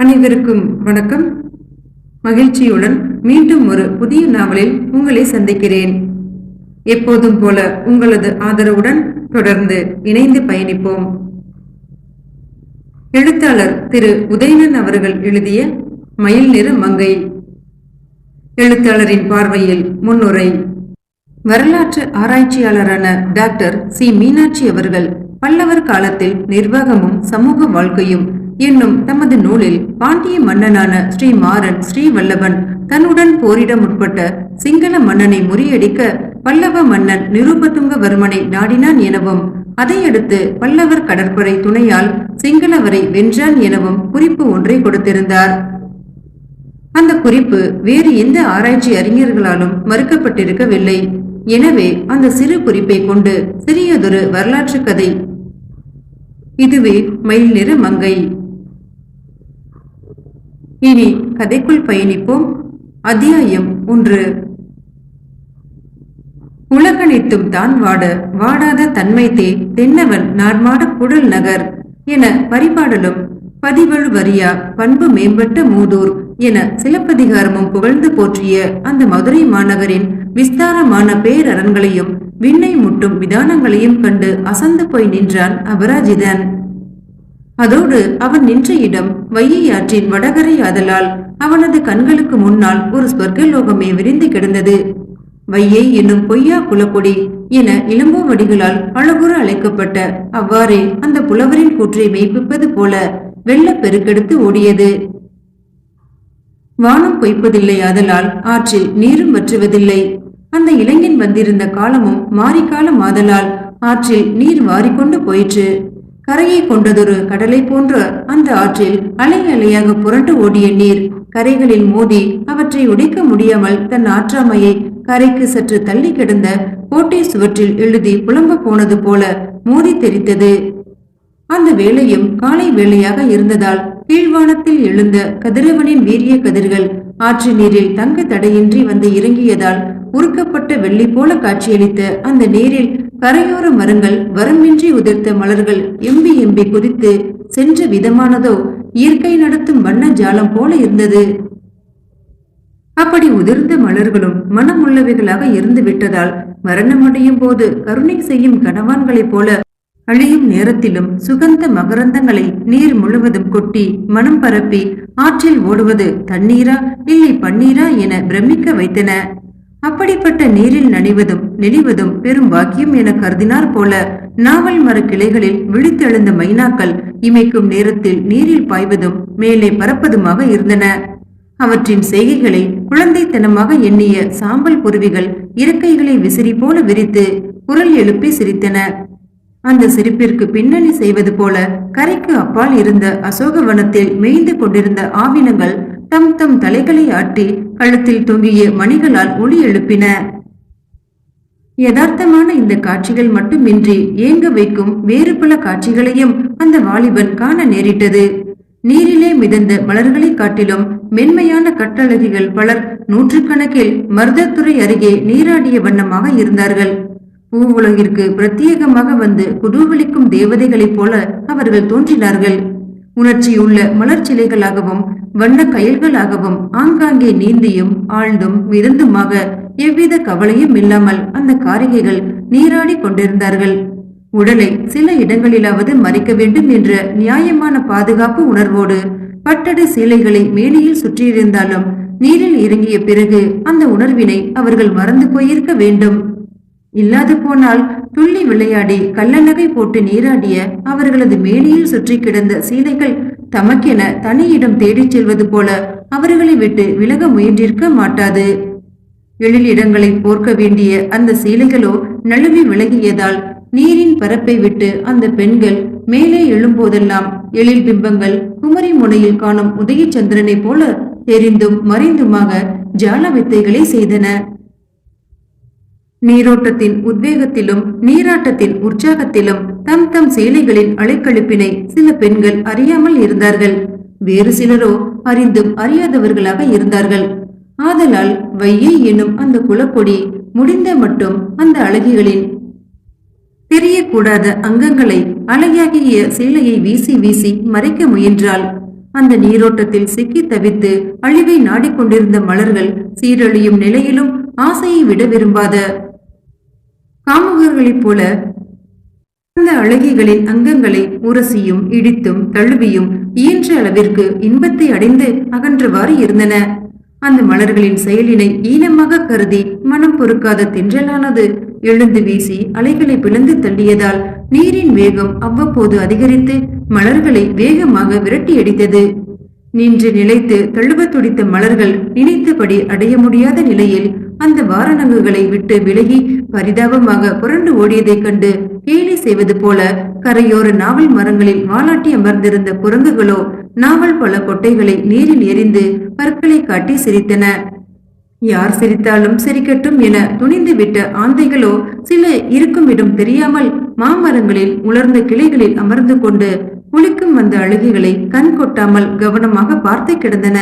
அனைவருக்கும் வணக்கம். மகிழ்ச்சியுடன் மீண்டும் ஒரு புதிய நாவலில் உங்களை சந்திக்கிறேன். எப்போதும் போல உங்களது ஆதரவுடன் தொடர்ந்து இணைந்து பயணிப்போம். எழுத்தாளர் திரு உதயணன் அவர்கள் எழுதிய மயில் நிற மங்கை எழுத்தாளரின் பார்வையில் முன்னுரை. வரலாற்று ஆராய்ச்சியாளரான டாக்டர் சி. மீனாட்சி அவர்கள் பல்லவர் காலத்தில் நிர்வாகமும் சமூக வாழ்க்கையும் என்னும் தமது நூலில் பாண்டிய மன்னனான ஸ்ரீ மாறன் ஸ்ரீவல்லவன் தன்னுடன் போரிட முற்பட்ட சிங்கள மன்னனை முறியடிக்க பல்லவ மன்னன் நிருபதுங்கவர்மனை நாடினான் எனவும் அதையடுத்து பல்லவர் கடற்படை துணையால் சிங்களவரை வென்றான் எனவும் குறிப்பு ஒன்றை கொடுத்திருந்தார். அந்த குறிப்பு வேறு எந்த ஆராய்ச்சி அறிஞர்களாலும் மறுக்கப்பட்டிருக்கவில்லை. எனவே அந்த சிறு குறிப்பை கொண்டு சிறியதொரு வரலாற்று கதை. இதுவே மயில் நிற மங்கை. இனி கதைக்குள் பயணிப்போம். அத்தியாயம் ஒன்று. உலகனைத்தும் தான் வாட வாடாத தன்மை தே தென்னவன் நார்மாட குடல் நகர் என பரிபாடலும் பதிவழு வரியா பண்பு மேம்பட்ட மூதூர் என சிலப்பதிகாரமும் புகழ்ந்து போற்றிய அந்த மதுரை மாநகரின் விஸ்தாரமான பேரரண்களையும் விண்ணை முட்டும் விதானங்களையும் கண்டு அசந்து போய் நின்றான் அபராஜிதன். அதோடு அவன் நின்ற இடம் வையை ஆற்றின் வடகரை ஆதலால் அவனது கண்களுக்கு முன்னால் ஒரு ஸ்வர்கலோகமே விரிந்து கிடந்தது. வையை என்னும் பொய்யா குலப்பொடி என இளம்பூவடிகளால் அழகுற அழைக்கப்பட்ட அவ்வாறே அந்த புலவரின் கூற்றை மெய்ப்பிப்பது போல வெள்ளப் பெருக்கெடுத்து ஓடியது. வானம் பொய்ப்பதில்லை ஆதலால் ஆற்றில் நீரும் வற்றுவதில்லை. அந்த இளைஞன் வந்திருந்த காலமும் மாரிக்காலம் ஆதலால் ஆற்றில் நீர் வாரிக்கொண்டு போயிற்று. கரையை கொண்டதொரு கடலை போன்ற அந்த ஆற்றில் அலை அலையாக புரண்டு ஓடிய நீர் கரைகளில் மோதி அவற்றை உடைக்க முடியாமல் தன் ஆற்றாமையை கரைக்கு சற்று தள்ளி கிடந்த கோட்டை சுவற்றில் எழுதி புலம்ப போனது போல மோதி தெரித்தது அந்த வேளையும் காலை வேளையாக இருந்ததால் கீழ்வானத்தில் எழுந்த கதிரவனின் வீரிய கதிர்கள் ஆற்று நீரில் தங்க தடையின்றி வந்து இறங்கியதால் உருக்கப்பட்ட வெள்ளி போல காட்சியளித்த அந்த நீரில் கரையோர மரங்கள் வரம்பின்றி உதிர்த்த மலர்கள் எம்பி எம்பி குதித்து சென்ற விதமானதோ இயற்கை நடத்தும் வண்ண ஜாலம் போல இருந்தது. அப்படி உதிர்ந்த மலர்களும் மனமுள்ளவைகளாக இருந்து விட்டதால் மரணமடையும் போது கருணை செய்யும் கணவான்களைப் போல அழியும் நேரத்திலும் சுகந்த மகரந்தங்களை நீர் முழுவதும் கொட்டி மனம் பரப்பி ஆற்றில் ஓடுவது தண்ணீரா இல்லை பன்னீரா என பிரமிக்க வைத்தன. அப்படிப்பட்ட நீரில் நனைவதும் நெளிவதும் பெரும் வாக்கியம் என கருதினார் போல நாவல் மர கிளைகளில் விழித்தெழுந்த மைனாக்கள் இமைக்கும் நேரத்தில் நீரில் பாய்வதும் மேலே பறப்பதுமாக இருந்தன. அவற்றின் செய்கைகளை குழந்தைத்தனமாக எண்ணிய சாம்பல் குருவிகள் இறக்கைகளை விசிறி போல விரித்து குரல் எழுப்பி சிரித்தன. அந்த சிரிப்பிற்கு பின்னணி செய்வது போல கரைக்கு அப்பால் இருந்த அசோகவனத்தில் மேய்ந்து கொண்டிருந்த ஆவினங்கள் தம் தம் தலைகளை ஆட்டி கழுத்தில் தொங்கிய மணிகளால் ஒளி எழுப்பின. யதார்த்தமான இந்த காட்சிகள் மட்டுமின்றி ஏங்க வைக்கும் வேறு பல காட்சிகளையும் அந்த வாலிபன் காண நேரிட்டது. நீரிலே மிதந்த மலர்களை காட்டிலும் மென்மையான கட்டழகிகள் பலர் நூற்றுக்கணக்கில் மருதத்துறை அருகே நீராடிய வண்ணமாக இருந்தார்கள். பூவுலகிற்கு பிரத்யேகமாக வந்து குதூகலிக்கும் தேவதைகளைப் போல அவர்கள் தோன்றினார்கள். உணர்ச்சியுள்ள மலர் சிலைகளாகவும் வண்ண கயல்களாகவும் ஆங்காங்கே நீந்தியும் ஆழ்ந்தும் மிருந்துமாக எவ்வித கவலையும் இல்லாமல் அந்த காரிகைகள் நீராடி கொண்டிருந்தார்கள். உடலை சில இடங்களிலாவது மறைக்க வேண்டும் என்ற நியாயமான பாதுகாப்பு உணர்வோடு பட்டடை சீலைகளை மேனியில் சுற்றியிருந்தாலும் நீரில் இறங்கிய பிறகு அந்த உணர்வினை அவர்கள் மறந்து போயிருக்க வேண்டும். இல்லாது போனால் துள்ளி விளையாடி கள்ளநகை போட்டு நீராடிய அவர்களது மேனியில் சுற்றி கிடந்த சீலைகள் தமக்கென தனியிடம் தேடிச் செல்வது போல அவர்களை விட்டு விலக முயன்றிருக்க மாட்டாது. எழில் இடங்களை போர்க்க வேண்டிய அந்த சீலைகளோ நழுவி விலகியதால் நீரின் பரப்பை விட்டு அந்த பெண்கள் மேலே எழும்போதெல்லாம் எழில் பிம்பங்கள் குமரி முனையில் காணும் உதயச்சந்திரனை போல தெரிந்தும் மறைந்துமாக ஜால வித்தைகளை செய்தன. நீரோட்டத்தின் உத்வேகத்திலும் நீராட்டத்தின் உற்சாகத்திலும் தம் தம் சேலைகளின் அலைக்கழிப்பினை சில பெண்கள் அறியாமல் இருந்தார்கள். வேறு சிலரோ அறிந்தும் அறியாதவர்களாக இருந்தார்கள். ஆதலால் வையை என்னும் அந்த குலப்பொடி முடிந்த மட்டும் அந்த அழகிகளின் தெரியக்கூடாத அங்கங்களை அழகாகிய சேலையை வீசி வீசி மறைக்க முயன்றாள். அந்த நீரோட்டத்தில் சிக்கி தவித்து அழிவை நாடிக்கொண்டிருந்த மலர்கள் சீரழியும் நிலையிலும் ஆசையை விட விரும்பாத காமுகர்களைப் போல அந்த அழகிகளின் அங்கங்களை உரசியும் இடித்தும் தழுவியும் இயன்ற அளவிற்கு இன்பத்தை அடைந்து அகன்றவாறு இருந்தன. அந்த மலர்களின் செயலினை ஈனமாக கருதி மனம் பொறுக்காத தென்றலானது எழுந்து வீசி அலைகளை பிளந்து தள்ளியதால் நீரின் வேகம் அவ்வப்போது அதிகரித்து மலர்களை வேகமாக விரட்டி அடித்தது. நின்று நிலைத்து தழுவ துடித்த மலர்கள் நினைத்தபடி அடைய முடியாத நிலையில் அந்த வாரணங்குகளை விட்டு விலகி பரிதாபமாக புரண்டு ஓடியதைக் கண்டு கேலி செய்வது போல கரையோர நாவல் மரங்களில் வாலாட்டி அமர்ந்திருந்த குரங்குகளோ நாவல் பல கொட்டைகளை நீரில் எரிந்து பற்களை காட்டி சிரித்தன. யார் சிரித்தாலும் சிரிக்கட்டும் என துணிந்து விட்ட ஆந்தைகளோ சில இருக்கும் இடம் தெரியாமல் மாமரங்களில் உலர்ந்த கிளைகளில் அமர்ந்து கொண்டு குளிக்கும் வந்த அழுகிகளை கண் கொட்டாமல் கவனமாக பார்த்து கிடந்தன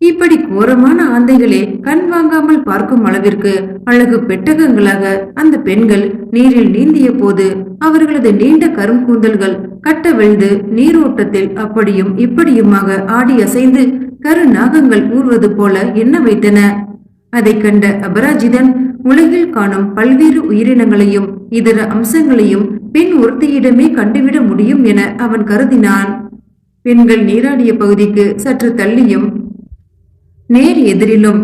இப்படி கோரமான ஆந்தைகளே கண் வாங்காமல் பார்க்கும் அளவிற்கு அழகு பெட்டகங்களாக அந்த பெண்கள் நீரில் நீந்திய போது அவர்களது நீண்ட கரும் கூந்தல்கள் கட்ட விழுந்து நீரோட்டத்தில் அப்படியும் இப்படியுமாக ஆடி அசைந்து கரு நாகங்கள் ஊர்வது போல எண்ண வைத்தன. அதை கண்ட அபராஜிதன் உலகில் காணும் பல்வேறு உயிரினங்களையும் இதர அம்சங்களையும் பெண் ஒருத்தியிடமே கண்டுவிட முடியும் என அவன் கருதினான். பெண்கள் நீராடிய பகுதிக்கு சற்று தள்ளியும் நேர் எதிரிலும்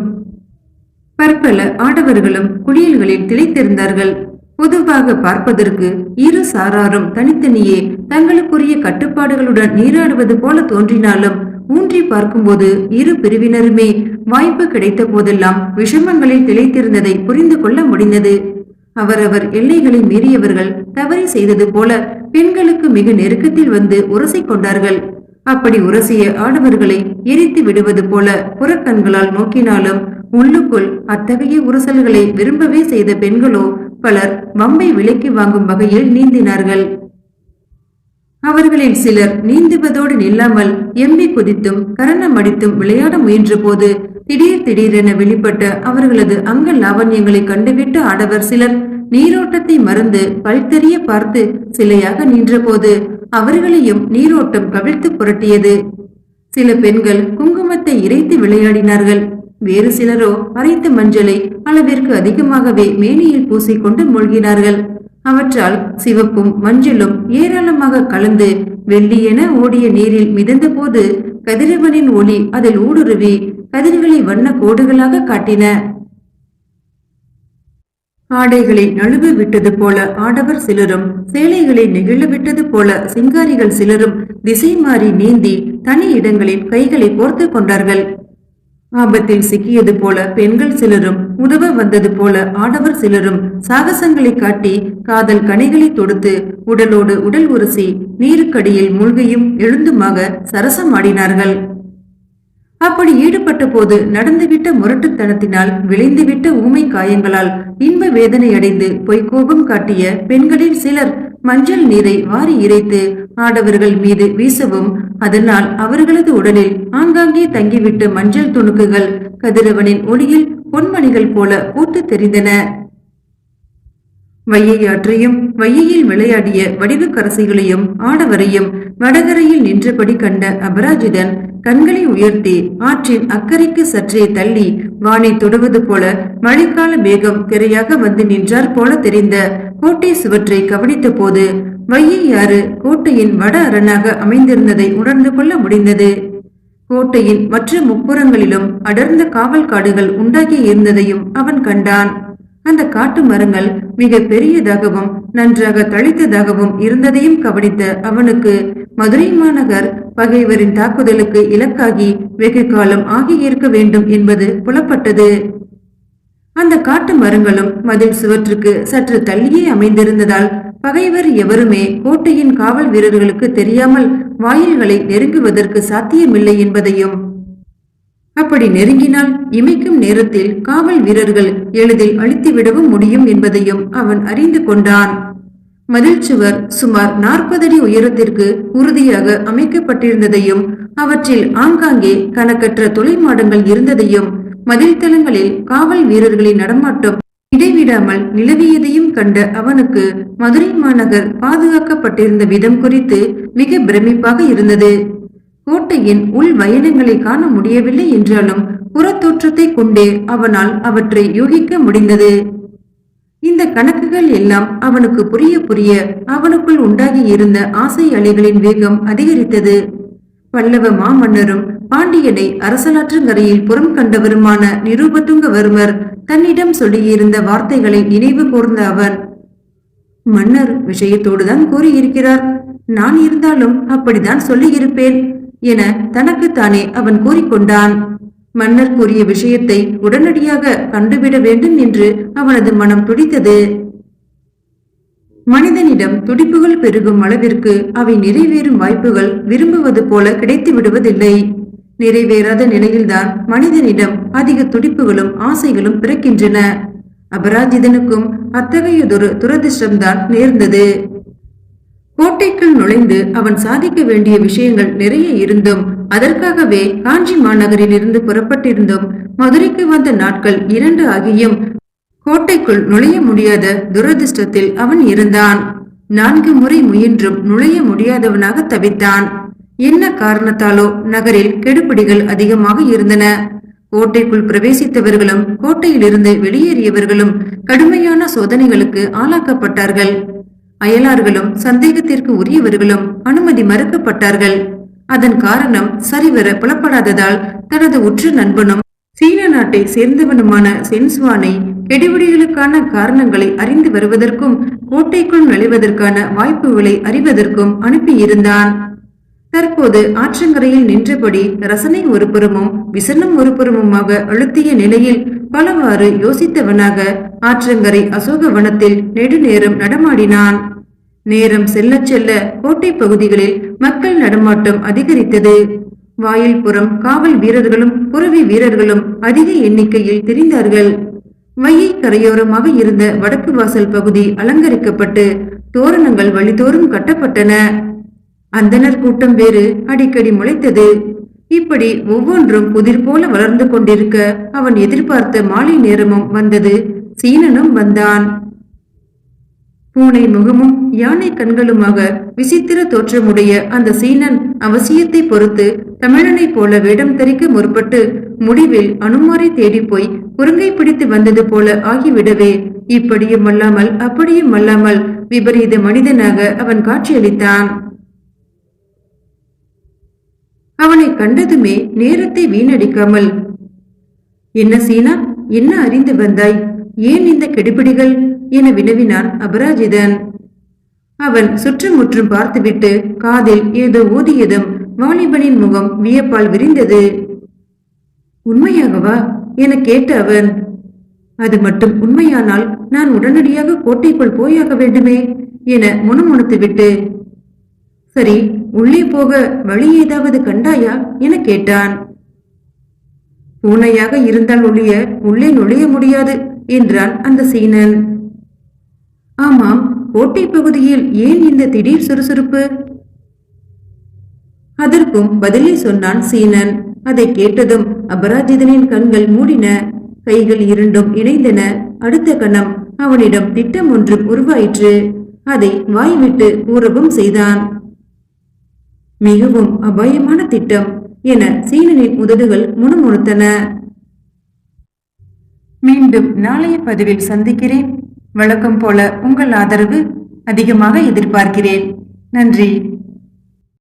பற்பல ஆடவர்களும் குளியல்களில் திளைத்திருந்தார்கள். பொதுவாக பார்ப்பதற்கு இரு சாராரும் தனித்தனியே தங்களுக்குரிய கட்டுப்பாடுகளுடன் நீராடுவது போல தோன்றினாலும் ஊன்றி பார்க்கும்போது இரு பிரிவினருமே வாய்ப்பு கிடைத்த போதெல்லாம் விஷமங்களில் திளைத்திருந்ததை புரிந்து கொள்ள முடிந்தது. அவரவர் எல்லைகளை மீறியவர்கள் தவறி செய்தது போல பெண்களுக்கு மிக நெருக்கத்தில் வந்து உரசிக் கொண்டார்கள். அப்படி உரசிய ஆடவர்களை எரித்து விடுவது போல புறக்கண்களால் நோக்கினாலும் உள்ளுக்குள் அத்தகைய உரசல்களை விரும்பவே செய்த பெண்களோ பலர் வம்பை விலைக்கு வாங்கும் வகையில் நீந்தினார்கள். அவர்களில் சிலர் நீந்துவதோடு நில்லாமல் எம்பி குதித்தும் கரணம் அடித்தும் விளையாட முயன்ற போது திடீர் திடீரென வெளிப்பட்ட அவர்களது அங்க லாவண்யங்களை கண்டுவிட்டு ஆடவர் சிலர் நீரோட்டத்தை மறந்து பல்தெரிய பார்த்து சிலையாக நின்றபோது அவர்களையும் நீரோட்டம் கவிழ்த்து புரட்டியது. சில பெண்கள் குங்குமத்தை இறைத்து விளையாடினார்கள். வேறு சிலரோ அரைத்த மஞ்சளை அளவிற்கு அதிகமாகவே மேனியில் பூசிக்கொண்டு மூழ்கினார்கள். அவற்றால் சிவப்பும் மஞ்சளும் ஏராளமாக கலந்து வெள்ளியென ஓடிய நீரில் மிதந்த போது கதிரவனின் ஒளி அதில் ஊடுருவி கதிர்களை வண்ண கோடுகளாக காட்டின. ஆடைகளை நழுவ விட்டது போல ஆடவர் சிலரும் சேலைகளை நெகிழ விட்டது போல சிங்காரிகள் சிலரும் திசை மாறி நீந்தி தனி இடங்களில் கைகளை கோர்த்து கொண்டார்கள். ஆபத்தில் சிக்கியது போல பெண்கள் சிலரும் உதவ வந்தது போல ஆடவர் சிலரும் சாகசங்களை காட்டி காதல் கனைகளை தொடுத்து உடலோடு உடல் உரசி நீருக்கடியில் மூழ்கியும் எழுந்துமாக சரசமாடினார்கள். அப்படி ஈடுபட்ட போது நடந்துவிட்ட முரட்டுத்தனத்தினால் விளைந்துவிட்ட ஊமை காயங்களால் இன்ப வேதனை அடைந்து பொய்கோபம் காட்டிய பெண்களில் சிலர் மஞ்சள் நீரை வாரி இறைத்து ஆடவர்கள் மீது வீசவும் அதனால் அவர்களது உடலில் ஆங்காங்கே தங்கிவிட்ட மஞ்சள் துணுக்குகள் கதிரவனின் ஒளியில் பொன்மணிகள் போல பூத்து தெரிந்தன. வையையாற்றையும் வையையில் விளையாடிய வடிவுக்கரசிகளையும் ஆடவரையும் வடகரையில் நின்றபடி கண்ட அபராஜிதன் கண்களை உயர்த்தி ஆற்றின் அக்கறைக்கு சற்றே தள்ளி வானை தொடுவது போல மழைக்கால மேகம் திரையாக வந்து நின்றார் போல தெரிந்த கோட்டை சுவற்றை கவனித்த போது வையையாறு கோட்டையின் வட அரணாக அமைந்திருந்ததை உணர்ந்து கொள்ள முடிந்தது. கோட்டையின் மற்ற முப்புறங்களிலும் அடர்ந்த காவல் காடுகள் உண்டாகி இருந்ததையும் அவன் கண்டான். அந்த காட்டு மரங்கள் மிக பெரியதாகவும் நன்றாக தளித்ததாகவும் இருந்ததையும் கவனித்த அவனுக்கு மதுரை மாநகர் பகைவரின் தாக்குதலுக்கு இலக்காகி வெகு காலம் ஆகியிருக்க வேண்டும் என்பது புலப்பட்டது. அந்த காட்டு மரங்களும் மதில் சுவற்றுக்கு சற்று தள்ளியே அமைந்திருந்ததால் பகைவர் எவருமே கோட்டையின் காவல் வீரர்களுக்கு தெரியாமல் வாயில்களை நெருங்குவதற்கு சாத்தியமில்லை என்பதையும் அப்படி நெருங்கினால் இமைக்கும் நேரத்தில் காவல் வீரர்கள் எளிதில் அழித்துவிடவும் முடியும் என்பதையும் அவன் அறிந்து கொண்டான். மதில் சுவர் சுமார் நாற்பது அடி உயரத்திற்கு உறுதியாக அமைக்கப்பட்டிருந்ததையும் அவற்றில் ஆங்காங்கே கணக்கற்ற தொழில் மாடங்கள் இருந்ததையும் மதில் தளங்களில் காவல் வீரர்களின் நடமாட்டம் இடைவிடாமல் நிலவியதையும் கண்ட அவனுக்கு மதுரை மாநகர் பாதுகாக்கப்பட்டிருந்த விதம் குறித்து மிக பிரமிப்பாக இருந்தது. கோட்டையின் உள் வயனங்களை காண முடியவில்லை என்றாலும் புறத்தோற்றத்தை கொண்டே அவனால் அவற்றை யூகிக்க முடிந்தது. இந்த கணக்குகள் எல்லாம் அவனுக்கு புரிய புரிய அவனுக்குள் உண்டாகி இருந்த ஆசை அலைகளின் வேகம் அதிகரித்தது. பல்லவ மாமன்னரும் பாண்டியனை அரசலாற்றங்கரையில் புறம் கண்டவருமான நிரூபத்துங்கவர்மர் தன்னிடம் சொல்லியிருந்த வார்த்தைகளை நினைவு கூர்ந்த அவன் மன்னர் விஷயத்தோடுதான் கூறியிருக்கிறார். நான் இருந்தாலும் அப்படித்தான் சொல்லியிருப்பேன். என தனக்குத்தானே அவன் கூறிக்கொண்டான். மன்னர் கூறிய விஷயத்தை உடனடியாக கண்டுவிட வேண்டும் என்று அவனது மனம் துடித்தது. மனிதனிடம் துடிப்புகள் பெருகும் அளவிற்கு அவை நிறைவேறும் வாய்ப்புகள் விரும்புவது போல கிடைத்து விடுவதில்லை. நிறைவேறாத நிலையில்தான் மனிதனிடம் அதிக துடிப்புகளும் ஆசைகளும் பிறக்கின்றன. அபராஜிதனுக்கும் அத்தகையதொரு துரதிர்ஷ்டம்தான் நேர்ந்தது. கோட்டைக்குள் நுழைந்து அவன் சாதிக்க வேண்டிய விஷயங்கள் நிறைய இருந்தும் அதற்காகவே காஞ்சி மாநகரில் இருந்து புறப்பட்டிருந்தும் மதுரைக்கு வந்த நாட்கள் இரண்டு ஆகியும் கோட்டைக்குள் நுழைய முடியாத துரதிர்ஷ்டத்தில் அவன் இருந்தான். நான்கு முறை முயன்றும் நுழைய முடியாதவனாக தவித்தான். என்ன காரணத்தாலோ நகரில் கெடுபிடிகள் அதிகமாக இருந்தன. கோட்டைக்குள் பிரவேசித்தவர்களும் கோட்டையிலிருந்து வெளியேறியவர்களும் கடுமையான சோதனைகளுக்கு ஆளாக்கப்பட்டார்கள். அயலார்களும் சந்தேகத்திற்கு உரியவர்களும் அனுமதி மறுக்கப்பட்டார்கள். அதன் காரணம் சரிவர புலப்படாததால் தனது உற்ற நண்பனும் சீன நாட்டை சேர்ந்தவனுமான சென்ஸ்வானை கெடுபிடிகளுக்கான காரணங்களை அறிந்து வருவதற்கும் கோட்டைக்குள் நுழைவதற்கான வாய்ப்புகளை அறிவதற்கும் அனுப்பியிருந்தான். தற்போது ஆற்றங்கரையில் நின்றபடி ரசனை ஒரு புறமும் விசனம் ஒரு புறமுமாக அழுத்திய நிலையில் பலவாறு யோசித்தவனாக ஆற்றங்கரை அசோகவனத்தில் நெடுநேரம் நடமாடினான். நேரம் செல்ல செல்ல கோட்டை பகுதிகளில் மக்கள் நடமாட்டம் அதிகரித்தது. வாயில் புறம் காவல் வீரர்களும் புறவி வீரர்களும் அதிக எண்ணிக்கையில் தெரிந்தார்கள். வையை கரையோரமாக இருந்த வடக்கு வாசல் பகுதி அலங்கரிக்கப்பட்டு தோரணங்கள் வழிதோறும் கட்டப்பட்டன. அந்தனர் கூட்டம் வேறு அடிக்கடி முளைத்தது. இப்படி ஒவ்வொன்றும் புதிர் போல வளர்ந்து கொண்டிருக்க அவன் எதிர்பார்த்த மாலை நேரமும் வந்தது. சீனனும் வந்தான். பூனை முகமும் யானை கண்களுமாக விசித்திர தோற்றமுடைய அந்த சீனன் அவசியத்தை பொறுத்து தமிழனைப் போல வேடம் தரிக்க முற்பட்டு முடிவில் அனுமாரை தேடி போய் குறுங்கை பிடித்து வந்தது போல ஆகிவிடவே. இப்படியும் அல்லாமல் அப்படியும் அல்லாமல் விபரீத மனிதனாக அவன் காட்சியளித்தான். அவனை கண்டதுமே நேரத்தை வீணடிக்காமல் என்ன சீனா என்ன அறிந்து வந்தாய்? ஏன் இந்த கெடுபிடிகள்? என வினவினான் அபராஜிதன். அவன் சுற்றுமுற்றும் பார்த்துவிட்டு காதில் ஏதோ ஊதியதும் வாலிபனின் முகம் வியப்பால் விரிந்தது. உண்மையாகவா? என கேட்ட அவன். அது மட்டும் உண்மையானால் நான் உடனடியாக கோட்டைக்குள் போயாக வேண்டுமே? என முணுமுணுத்து விட்டு சரி உள்ளே போக வழி ஏதாவது கண்டாயா? என கேட்டான். பூனையாக இருந்தால் ஒழிய உள்ளே நுழைய முடியாது என்றான் அந்த சீனன். ஆமாம் கோட்டை பகுதியில் ஏன் இந்த திடீர் சுறுசுறுப்பு? அதற்கும் பதிலை சொன்னான் சீனன். அதை கேட்டதும் அபராஜிதனின் கண்கள் மூடின கைகள் இரண்டும் இணைந்தன. அடுத்த கணம் அவனிடம் திட்டம் ஒன்றும் உருவாயிற்று. அதை வாய்விட்டு கூறவும் செய்தான். மிகவும் அபாயமான திட்டம் என சீனனின் உதடுகள் முணுமுணுத்தன. மீண்டும் நாளைய பதிவில் சந்திக்கிறேன். வழக்கம் போல உங்கள் ஆதரவு அதிகமாக எதிர்பார்க்கிறேன். நன்றி.